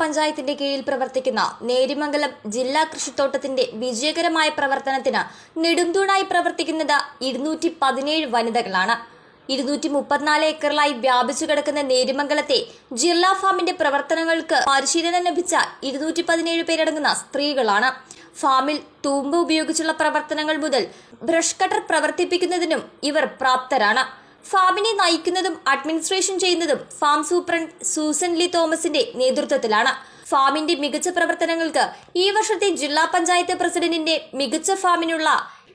പഞ്ചായത്തിന്റെ കീഴിൽ പ്രവർത്തിക്കുന്ന നേരിമംഗലം ജില്ലാ കൃഷിത്തോട്ടത്തിന്റെ വിജയകരമായ പ്രവർത്തനത്തിന് നെടുംതൂണായി പ്രവർത്തിക്കുന്നത് ഇരുന്നൂറ്റി പതിനേഴ് വനിതകളാണ്. ഇരുന്നൂറ്റി മുപ്പത്തിനാല് ഏക്കറിലായി വ്യാപിച്ചു കിടക്കുന്ന നേരിമംഗലത്തെ ജില്ലാ ഫാമിന്റെ പ്രവർത്തനങ്ങൾക്ക് പരിശീലനം ലഭിച്ച ഇരുന്നൂറ്റി പതിനേഴ് പേരടങ്ങുന്ന സ്ത്രീകളാണ്. ഫാമിൽ തൂമ്പ് ഉപയോഗിച്ചുള്ള പ്രവർത്തനങ്ങൾ മുതൽ ബ്രഷ് കട്ടർ പ്രവർത്തിപ്പിക്കുന്നതിനും ഇവർ പ്രാപ്തരാണ്. ഫാമിനെ നയിക്കുന്നതും അഡ്മിനിസ്ട്രേഷൻ ചെയ്യുന്നതും ഫാം സൂപ്രണ്ട് സൂസൻ ലി തോമസിന്റെ നേതൃത്വത്തിലാണ്. ഫാമിന്റെ മികച്ച പ്രവർത്തനങ്ങൾക്ക് ഈ വർഷത്തെ ജില്ലാ പഞ്ചായത്ത് പ്രസിഡന്റിന്റെ മികച്ച ഫാമിനുള്ള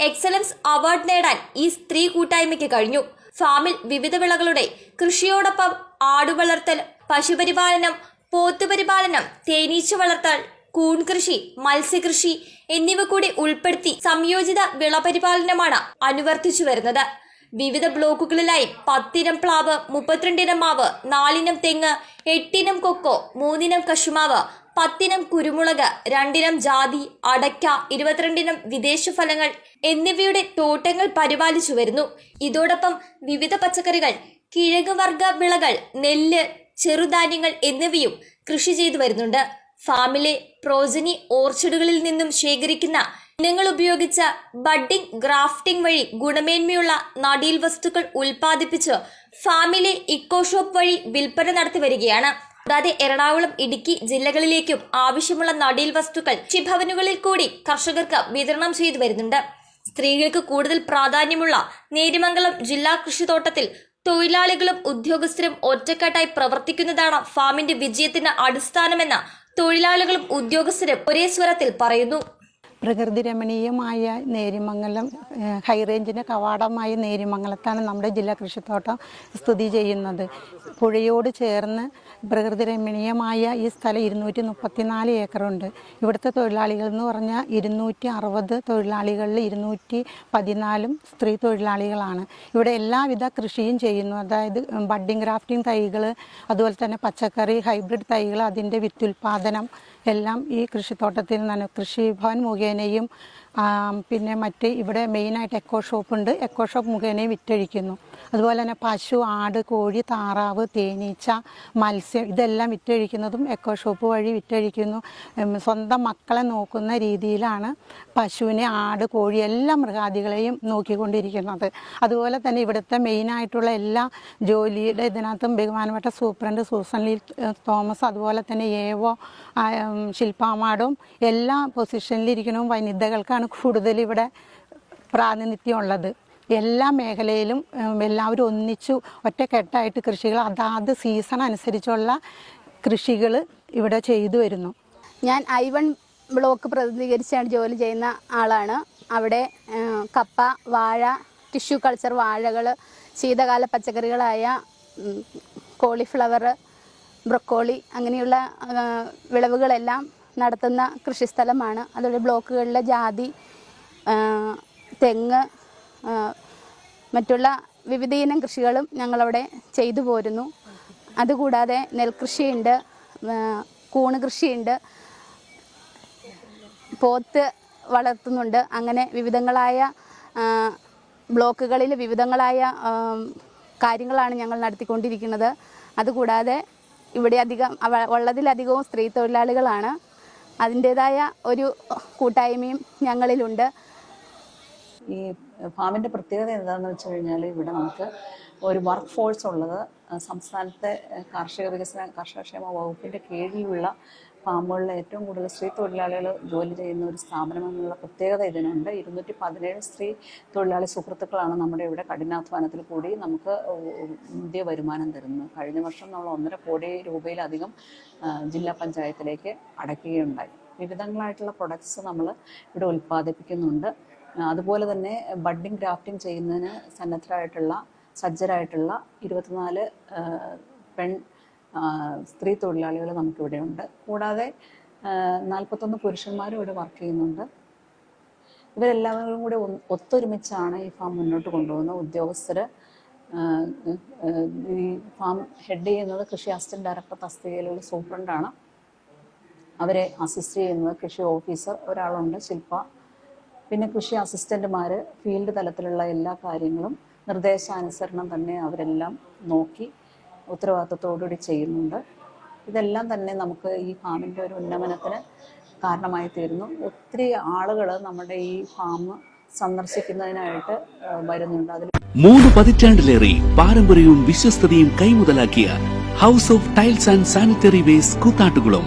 എക്സലൻസ് അവാർഡ് നേടാൻ ഈ സ്ത്രീ കൂട്ടായ്മയ്ക്ക് കഴിഞ്ഞു. ഫാമിൽ വിവിധ വിളകളുടെ കൃഷിയോടൊപ്പം ആടുവളർത്തൽ പശുപരിപാലനം പോത്തുപരിപാലനം തേനീച്ച വളർത്തൽ കൂൺ കൃഷി മത്സ്യകൃഷി എന്നിവ കൂടി ഉൾപ്പെടുത്തി സംയോജിത വിളപരിപാലനമാണ് അനുവർത്തിച്ചു വരുന്നത്. വിവിധ ബ്ലോക്കുകളിലായി പത്തിനം പ്ലാവ് മുപ്പത്തിരണ്ടിനം മാവ് നാലിനം തെങ്ങ് എട്ടിനം കൊക്കോ മൂന്നിനം കശുമാവ് പത്തിനം കുരുമുളക് രണ്ടിനം ജാതി അടയ്ക്ക ഇരുപത്തിരണ്ടിനം വിദേശ ഫലങ്ങൾ എന്നിവയുടെ തോട്ടങ്ങൾ പരിപാലിച്ചു വരുന്നു. ഇതോടൊപ്പം വിവിധ പച്ചക്കറികൾ കിഴങ്ങ് വർഗ വിളകൾ നെല്ല് ചെറുധാന്യങ്ങൾ എന്നിവയും കൃഷി ചെയ്തു വരുന്നുണ്ട്. ഫാമിലെ പ്രോജനി ഓർച്ചിഡുകളിൽ നിന്നും ശേഖരിക്കുന്ന ഇനങ്ങൾ ഉപയോഗിച്ച ബഡ്ഡിംഗ് ഗ്രാഫ്റ്റിംഗ് വഴി ഗുണമേന്മയുള്ള നടീൽ വസ്തുക്കൾ ഉൽപ്പാദിപ്പിച്ച് ഫാമിലെ ഇക്കോ ഷോപ്പ് വഴി വിൽപ്പന നടത്തി വരികയാണ്. കൂടാതെ എറണാകുളം ഇടുക്കി ജില്ലകളിലേക്കും ആവശ്യമുള്ള നടീൽ വസ്തുക്കൾ കൃഷിഭവനുകളിൽ കൂടി കർഷകർക്ക് വിതരണം ചെയ്തു വരുന്നുണ്ട്. സ്ത്രീകൾക്ക് കൂടുതൽ പ്രാധാന്യമുള്ള നേരിമംഗലം ജില്ലാ കൃഷിത്തോട്ടത്തിൽ തൊഴിലാളികളും ഉദ്യോഗസ്ഥരും ഒറ്റക്കെട്ടായി പ്രവർത്തിക്കുന്നതാണ് ഫാമിന്റെ വിജയത്തിന് അടിസ്ഥാനമെന്ന് തൊഴിലാളികളും ഉദ്യോഗസ്ഥരും ഒരേ സ്വരത്തിൽ പറയുന്നു. പ്രകൃതി രമണീയമായ ഹൈ ഹൈറേഞ്ചിന്റെ കവാടമായ നേരിമംഗലത്താണ് നമ്മുടെ ജില്ലാ കൃഷിത്തോട്ടം സ്ഥിതി ചെയ്യുന്നത്. പുഴയോട് ചേർന്ന് പ്രകൃതി രമണീയമായ ഈ സ്ഥലം ഇരുന്നൂറ്റി മുപ്പത്തിനാല് ഏക്കറുണ്ട്. ഇവിടുത്തെ തൊഴിലാളികൾ എന്ന് പറഞ്ഞാൽ ഇരുന്നൂറ്റി അറുപത് തൊഴിലാളികളിൽ ഇരുന്നൂറ്റി പതിനാലും സ്ത്രീ തൊഴിലാളികളാണ്. ഇവിടെ എല്ലാവിധ കൃഷിയും ചെയ്യുന്നു. അതായത് ബഡ്ഡിംഗ് ഗ്രാഫ്റ്റിംഗ് തൈകൾ അതുപോലെ തന്നെ പച്ചക്കറി ഹൈബ്രിഡ് തൈകൾ അതിന്റെ വിത്തുൽപാദനം എല്ലാം ഈ കൃഷിത്തോട്ടത്തിൽ നിന്നാണ്. കൃഷിഭവൻ മുഖേനയും പിന്നെ മറ്റ് ഇവിടെ മെയിനായിട്ട് എക്കോ ഷോപ്പ് ഉണ്ട്. എക്കോ ഷോപ്പ് മുഖേനയും വിറ്റഴിക്കുന്നു. അതുപോലെ തന്നെ പശു ആട് കോഴി താറാവ് തേനീച്ച മത്സ്യം ഇതെല്ലാം വിറ്റഴിക്കുന്നതും എക്കോ ഷോപ്പ് വഴി വിറ്റഴിക്കുന്നു. സ്വന്തം മക്കളെ നോക്കുന്ന രീതിയിലാണ് പശുവിനെ ആട് കോഴി എല്ലാ മൃഗാദികളെയും നോക്കിക്കൊണ്ടിരിക്കുന്നത്. അതുപോലെ തന്നെ ഇവിടുത്തെ മെയിനായിട്ടുള്ള എല്ലാ ജോലിയുടെ ഇതിനകത്തും ബഹുമാനപ്പെട്ട സൂപ്രണ്ട് സൂസൻ ലീ തോമസ് അതുപോലെ തന്നെ ഏവോ ശില്പാമാടും എല്ലാ പൊസിഷനിലിരിക്കണവും വനിതകൾക്കാണ് കൂടുതൽ ഇവിടെ പ്രാതിനിധ്യം ഉള്ളത്. എല്ലാ മേഖലയിലും എല്ലാവരും ഒന്നിച്ചു ഒറ്റക്കെട്ടായിട്ട് കൃഷികൾ അതാത് സീസൺ അനുസരിച്ചുള്ള കൃഷികൾ ഇവിടെ ചെയ്തു വരുന്നു. ഞാൻ ഐ വൺ ബ്ലോക്ക് പ്രതിനിധീകരിച്ചാണ് ജോലി ചെയ്യുന്ന ആളാണ്. അവിടെ കപ്പ വാഴ ടിഷ്യൂ കൾച്ചർ വാഴകൾ ശീതകാല പച്ചക്കറികളായ കോളിഫ്ലവർ ബ്രൊക്കോളി അങ്ങനെയുള്ള വിളവുകളെല്ലാം നടത്തുന്ന കൃഷിസ്ഥലമാണ്. അതുപോലെ ബ്ലോക്കുകളിലെ ജാതി തെങ്ങ് ആ, വിവിധ ഇനം കൃഷികളും ഞങ്ങളവിടെ ചെയ്തു പോരുന്നു. അതുകൂടാതെ നെൽകൃഷിയുണ്ട് കൂണ് കൃഷിയുണ്ട് പോത്ത് വളർത്തുന്നുണ്ട്. അങ്ങനെ വിവിധങ്ങളായ ബ്ലോക്കുകളിൽ വിവിധങ്ങളായ കാര്യങ്ങളാണ് ഞങ്ങൾ നടത്തിക്കൊണ്ടിരിക്കുന്നത്. അതുകൂടാതെ ഇവിടെ അധികം ഉള്ളതിലധികവും സ്ത്രീ തൊഴിലാളികളാണ്. അതിന്റേതായ ഒരു കൂട്ടായ്മയും ഞങ്ങളിലുണ്ട്. ഈ ഫാമിന്റെ പ്രത്യേകത എന്താണെന്ന് വെച്ച് കഴിഞ്ഞാൽ ഇവിടെ നമുക്ക് ഒരു വർക്ക് ഫോഴ്സ് ഉള്ളത് സംസ്ഥാനത്തെ കാർഷിക വികസന കർഷകക്ഷേമ വകുപ്പിന്റെ കീഴിലുള്ള ഫാമുകളിലെ ഏറ്റവും കൂടുതൽ സ്ത്രീ തൊഴിലാളികൾ ജോലി ചെയ്യുന്ന ഒരു സ്ഥാപനം എന്നുള്ള പ്രത്യേകത ഇതിനുണ്ട്. ഇരുന്നൂറ്റി പതിനേഴ് സ്ത്രീ തൊഴിലാളി സുഹൃത്തുക്കളാണ് നമ്മുടെ ഇവിടെ കഠിനാധ്വാനത്തിൽ കൂടി നമുക്ക് ഇന്ത്യ വരുമാനം തരുന്നത്. കഴിഞ്ഞ വർഷം നമ്മൾ ഒന്നര കോടി രൂപയിലധികം ജില്ലാ പഞ്ചായത്തിലേക്ക് അടയ്ക്കുകയുണ്ടായി വിവിധങ്ങളായിട്ടുള്ള പ്രൊഡക്ട്സ് നമ്മൾ ഇവിടെ ഉൽപ്പാദിപ്പിക്കുന്നുണ്ട്. അതുപോലെ തന്നെ ബഡ്ഡിംഗ് ഗ്രാഫ്റ്റിംഗ് ചെയ്യുന്നതിന് സന്നദ്ധരായിട്ടുള്ള സജ്ജരായിട്ടുള്ള ഇരുപത്തിനാല് പെൺ സ്ത്രീ തൊഴിലാളികൾ നമുക്കിവിടെ ഉണ്ട് കൂടാതെ നാൽപ്പത്തൊന്ന് പുരുഷന്മാരും ഇവിടെ വർക്ക് ചെയ്യുന്നുണ്ട്. ഇവരെല്ലാവരും കൂടി ഒത്തൊരുമിച്ചാണ് ഈ ഫാം മുന്നോട്ട് കൊണ്ടുപോകുന്നത്. ഉദ്യോഗസ്ഥർ ഈ ഫാം ഹെഡ് ചെയ്യുന്നത് കൃഷി അസിസ്റ്റന്റ് ഡയറക്ടർ തസ്തികയിലുള്ള സൂപ്രണ്ടാണ്. അവരെ അസിസ്റ്റ് ചെയ്യുന്നത് കൃഷി ഓഫീസർ ഒരാളുണ്ട് ശില്പ. പിന്നെ കൃഷി അസിസ്റ്റന്റുമാർ ഫീൽഡ് തലത്തിലുള്ള എല്ലാ കാര്യങ്ങളും നിർദ്ദേശാനുസരണം തന്നെ അവരെല്ലാം നോക്കി ഉത്തരവാദിത്തത്തോടുകൂടി ചെയ്യുന്നുണ്ട്. ഇതെല്ലാം തന്നെ നമുക്ക് ഈ ഫാമിന്റെ ഒരു ഉന്നമനത്തിന് കാരണമായി തീരുന്നു. ഒത്തിരി ആളുകൾ നമ്മുടെ ഈ ഫാം സന്ദർശിക്കുന്നതിനായിട്ട് വരുന്നുണ്ട്. അതിൽ മൂന്ന് പതിറ്റാണ്ടിലേറെ പാരമ്പര്യവും വിശ്വസ്തതയും കൈമുതലാക്കിയ house of tiles and sanitary waste Koothattukulam